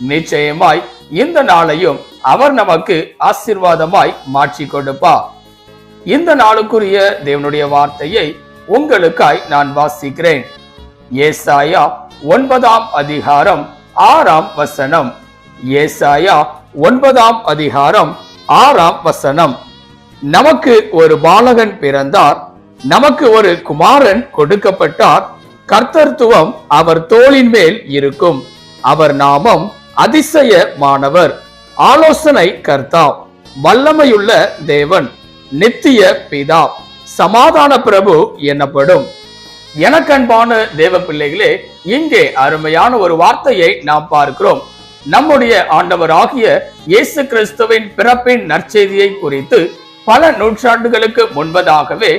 நிச்சயமாய் இந்த நாளையும் அவர் நமக்கு ஆசிர்வாதமாய் மாற்றி கொடுப்பார். இந்த நாளுக்குரிய தேவனுடைய வார்த்தையை உங்களுக்காய் நான் வாசிக்கிறேன். ஏசாயா ஒன்பதாம் அதிகாரம் ஆறாம் வசனம். ஏசாயா ஒன்பதாம் அதிகாரம் ஆறாம் வசனம். நமக்கு ஒரு பாலகன் பிறந்தார். நமக்கு ஒரு குமாரன் கொடுக்கப்பட்டார். கர்த்தர்த்துவம் அவர் தோளின் மேல் இருக்கும். அவர் நாமம் அதிசய மாணவர் ஆலோசனை கர்த்தா வல்லமையுள்ள தேவன் நித்திய பிதா. சமாதான பிரபு எனப்படும். எனக்கன்பான தேவ பிள்ளைகளே இங்கே அருமையான ஒரு வார்த்தையை நாம் பார்க்கிறோம். நம்முடைய ஆண்டவராகிய இயேசு கிறிஸ்துவின் பிறப்பின் நற்செய்தியை குறித்து பல நூற்றாண்டுகளுக்கு முன்பதாகவே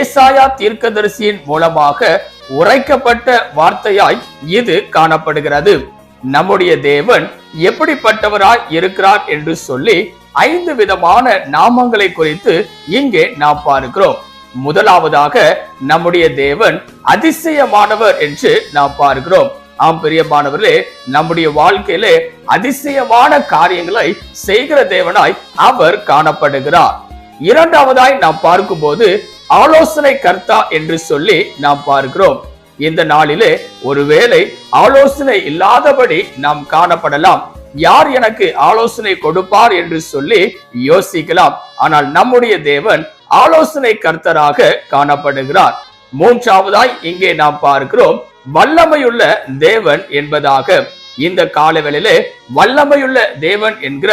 ஏசாயா தீர்க்கதரிசியின் மூலமாக உரைக்கப்பட்ட வார்த்தையாய் இது காணப்படுகிறது. நம்முடைய தேவன் எப்படிப்பட்டவராய் இருக்கிறார் என்று சொல்லி ஐந்து விதமான நாமங்களை குறித்து இங்கே நாம் பார்க்கிறோம். முதலாவதாக நம்முடைய தேவன் அதிசயமானவர் என்று நாம் பார்க்கிறோம். ஆம் பிரியமானவர்களே நம்முடைய வாழ்க்கையிலே அதிசயமான காரியங்களை செய்கிற தேவனாய் அவர் காணப்படுகிறார். இரண்டாவதாய் நாம் பார்க்கும்போது ஆலோசனை கர்த்தா என்று சொல்லி நாம் பார்க்கிறோம். இந்த நாளிலே ஒருவேளை ஆலோசனை இல்லாதபடி நாம் காணப்படலாம். யார் எனக்கு ஆலோசனை கொடுப்பார் என்று சொல்லி யோசிக்கலாம். ஆனால் நம்முடைய தேவன் ஆலோசனை கர்த்தராக காணப்படுகிறார். மூன்றாவதாய் இங்கே நாம் பார்க்கிறோம் வல்லமையுள்ள தேவன் என்பதாக. இந்த காலவெளியிலே வல்லமையுள்ள தேவன் என்கிற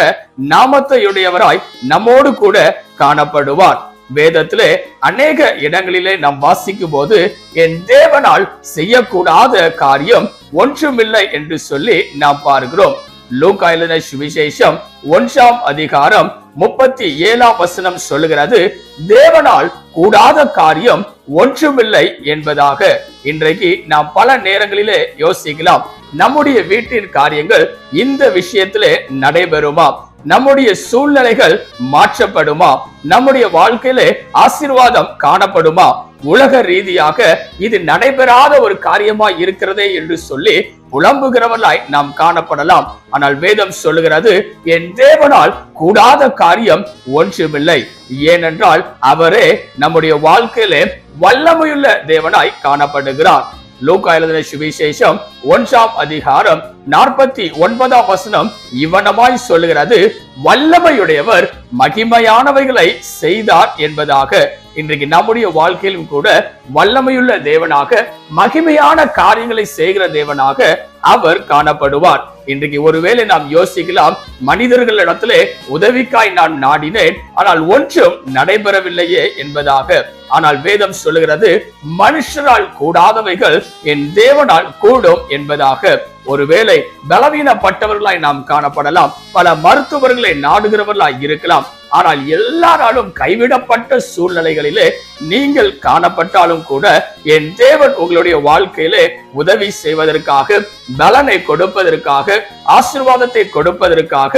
நாமத்தையுடையவராய் நம்மோடு கூட காணப்படுவார். வேதத்திலே அநேக இடங்களிலே நாம் வாசிக்கும் போது என் தேவனால் செய்யக்கூடாத காரியம் ஒன்றுமில்லை என்று சொல்லி நாம் பார்க்கிறோம் சுவிசேஷம் ஒன்றாம் அதிகாரம் முப்பத்தி ஏழாம் வசனம் சொல்லுகிறது தேவனால் கூடாத காரியம் ஒன்றுமில்லை என்பதாக. இன்றைக்கு நாம் பல நேரங்களிலே யோசிக்கலாம் நம்முடைய வீட்டின் காரியங்கள் இந்த விஷயத்திலே நடைபெறுமா? நம்முடைய சூழ்நிலைகள் மாற்றப்படுமா? நம்முடைய வாழ்க்கையிலே ஆசீர்வாதம் காணப்படுமா? உலக ரீதியாக இது நடைபெறாத ஒரு காரியமா இருக்கிறதே என்று சொல்லி புலம்புகிறவர்களாய் நாம் காணப்படலாம். ஆனால் வேதம் சொல்லுகிறது என் தேவனால் கூடாத காரியம் ஒன்றுமில்லை. ஏனென்றால் அவரே நம்முடைய வாழ்க்கையிலே வல்லமையுள்ள தேவனாய் காணப்படுகிறார். லூக்கா எழுதின சுவிசேஷம் ஒன்றாம் அதிகாரம் நாற்பத்தி ஒன்பதாம் வசனம் இவனமாய் சொல்லுகிறது வல்லமையுடையவர் மகிமையானவைகளை செய்தார் என்பதாக. இன்றைக்கு நம்முடைய வாழ்க்கையிலும் கூட வல்லமையுள்ள தேவனாக மகிமையான காரியங்களை செய்கிற தேவனாக அவர் காணப்படுவார். இன்றைக்கு ஒருவேளை நாம் யோசிக்கலாம் மனிதர்களிடத்திலே உதவிக்காய் நான் நாடினேன் ஆனால் ஒன்றும் நடைபெறவில்லையே என்பதாக. ஆனால் வேதம் சொல்லுகிறது மனுஷரால் கூடாதவைகள் என் தேவனால் கூடும் என்பதாக. ஒருவேளை பலவீனப்பட்டவர்களாய் நாம் காணப்படலாம் பல மருத்துவர்களை நாடுகிறவர்களாய் இருக்கலாம். ஆனால் எல்லாராலும் கைவிடப்பட்ட சூழ்நிலைகளிலே நீங்கள் காணப்பட்டாலும் கூட என் தேவன் உங்களுடைய வாழ்க்கையிலே உதவி செய்வதற்காக பலனை கொடுப்பதற்காக ஆசிர்வாதத்தை கொடுப்பதற்காக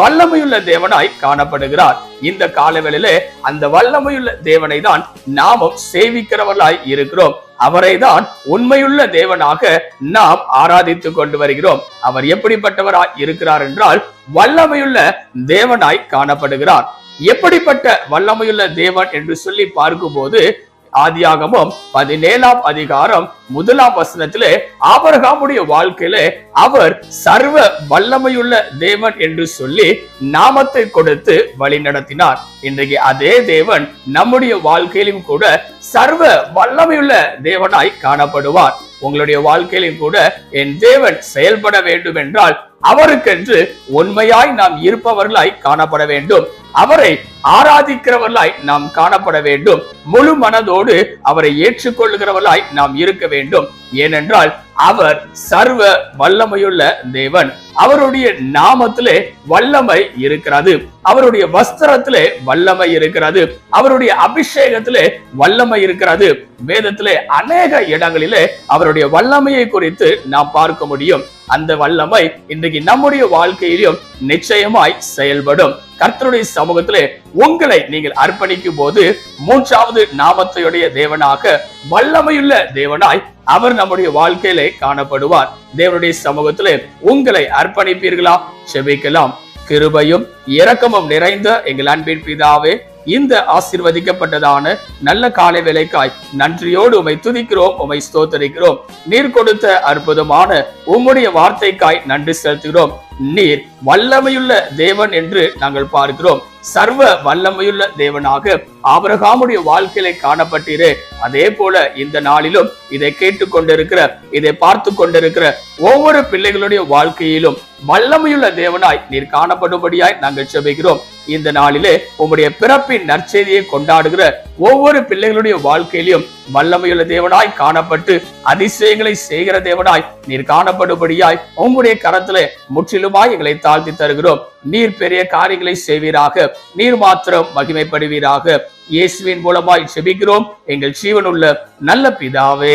வல்லமையுள்ள தேவனாய் காணப்படுகிறார். இந்த காலவெளியிலே அந்த வல்லமையுள்ள தேவனை தான் நாமும் சேவிக்கிறவர்களாய் இருக்கிறோம். அவரை தான் உண்மையுள்ள தேவனாக நாம் ஆராதித்துக் கொண்டு வருகிறோம். அவர் எப்படிப்பட்டவராய் இருக்கிறார் என்றால் வல்லமையுள்ள தேவனாய் காணப்படுகிறார். எப்படிப்பட்ட வல்லமையுள்ள தேவன் என்று சொல்லி பார்க்கும்போது ஆதியாகமும் பதினேழாம் அதிகாரம் முதலாம் வசனத்திலே ஆபரகாமுடைய வாழ்க்கையில அவர் சர்வ வல்லமையுள்ள தேவன் என்று சொல்லி நாமத்தை கொடுத்து வழி நடத்தினார். இன்றைக்கு அதே தேவன் நம்முடைய வாழ்க்கையிலும் கூட சர்வ வல்லமையுள்ள தேவனாய் காணப்படுவார். உங்களுடைய வாழ்க்கையிலும் கூட என் தேவன் செயல்பட வேண்டும் என்றால் அவருக்கென்று உண்மையாய் நாம் இருப்பவர்களாய் காணப்பட வேண்டும். அவரை ஆராதிக்கிறவர்களாய் நாம் காணப்பட வேண்டும். முழு மனதோடு அவரை ஏற்றுக்கொள்கிறவர்களாய் நாம் இருக்க வேண்டும். ஏனென்றால் அவர் சர்வ வல்லமையுள்ள தேவன். அவருடைய நாமத்திலே வல்லமை இருக்கிறது. அவருடைய வஸ்திரத்திலே வல்லமை இருக்கிறது. அவருடைய அபிஷேகத்திலே வல்லமை இருக்கிறது. வேதத்திலே அநேக இடங்களிலே அவருடைய வல்லமையை குறித்து நாம் பார்க்க முடியும். அந்த வல்லமை இன்றைக்கு நம்முடைய வாழ்க்கையிலும் நிச்சயமாய் செயல்படும். கர்த்தருடைய சமூகத்திலே உங்களை நீங்கள் அர்ப்பணிக்கும் போது மூன்றாவது நாமத்தையுடைய தேவனாக வல்லமையுள்ள தேவனாய் அவர் நம்முடைய வாழ்க்கையிலே காணப்படுவார். தேவனுடைய சமூகத்திலே உங்களை அர்ப்பணிப்பீர்களா? செபிக்கலாம். கிருபையும் இரக்கமும் நிறைந்த எங்கள் அன்பின் பிதாவே இந்த ஆசிர்வதிக்கப்பட்டதான நல்ல காலை வேலைக்காய் நன்றியோடு உமை துதிக்கிறோம் உமை ஸ்தோத்தரிக்கிறோம். நீர் கொடுத்த அற்புதமான உம்முடைய வார்த்தைக்காய் நன்றி செலுத்துகிறோம். நீர் வல்லமையுள்ள தேவன் என்று நாங்கள் பார்க்கிறோம். சர்வ வல்லமையுள்ள தேவனாக ஆபரகாமுடைய வாழ்க்கையில காணப்பட்டீரே. அதே போல இந்த நாளிலும் இதை கேட்டு கொண்டிருக்கிற இதை பார்த்து கொண்டிருக்கிற ஒவ்வொரு பிள்ளைகளுடைய வாழ்க்கையிலும் வல்லமையுள்ள தேவனாய் நீர் காணப்படும்படியாய் நாங்கள் செபிக்கிறோம். இந்த நாளிலே உம்முடைய பிறப்பின் நற்செய்தியை கொண்டாடுகிற ஒவ்வொரு பிள்ளைகளுடைய வாழ்க்கையிலும் வல்லமையுள்ள தேவனாய் காணப்பட்டு அதிசயங்களை செய்கிற தேவனாய் நீர் காணப்படும்படியாய் உங்களுடைய கரத்திலே முற்றிலுமாய் எங்களை தாழ்த்தி தருகிறோம். நீர் பெரிய காரியங்களை செய்வீராக. நீர் மாத்திரம் மகிமைப்படுவீராக. இயேசுவின் மூலமாய் செபிக்கிறோம் எங்கள் ஜீவனுள்ள நல்ல பிதாவே.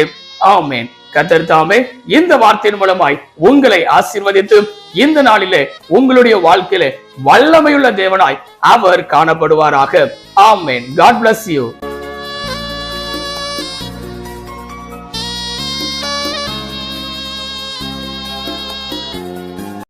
ஆமேன். கத்தருத்தாமே இந்த வார்த்தையின் மூலமாய் உங்களை ஆசீர்வதித்து இந்த நாளிலே உங்களுடைய வாழ்க்கையிலே வல்லமையுள்ள தேவனாய் அவர் காணப்படுவாராக. ஆமேன். God bless you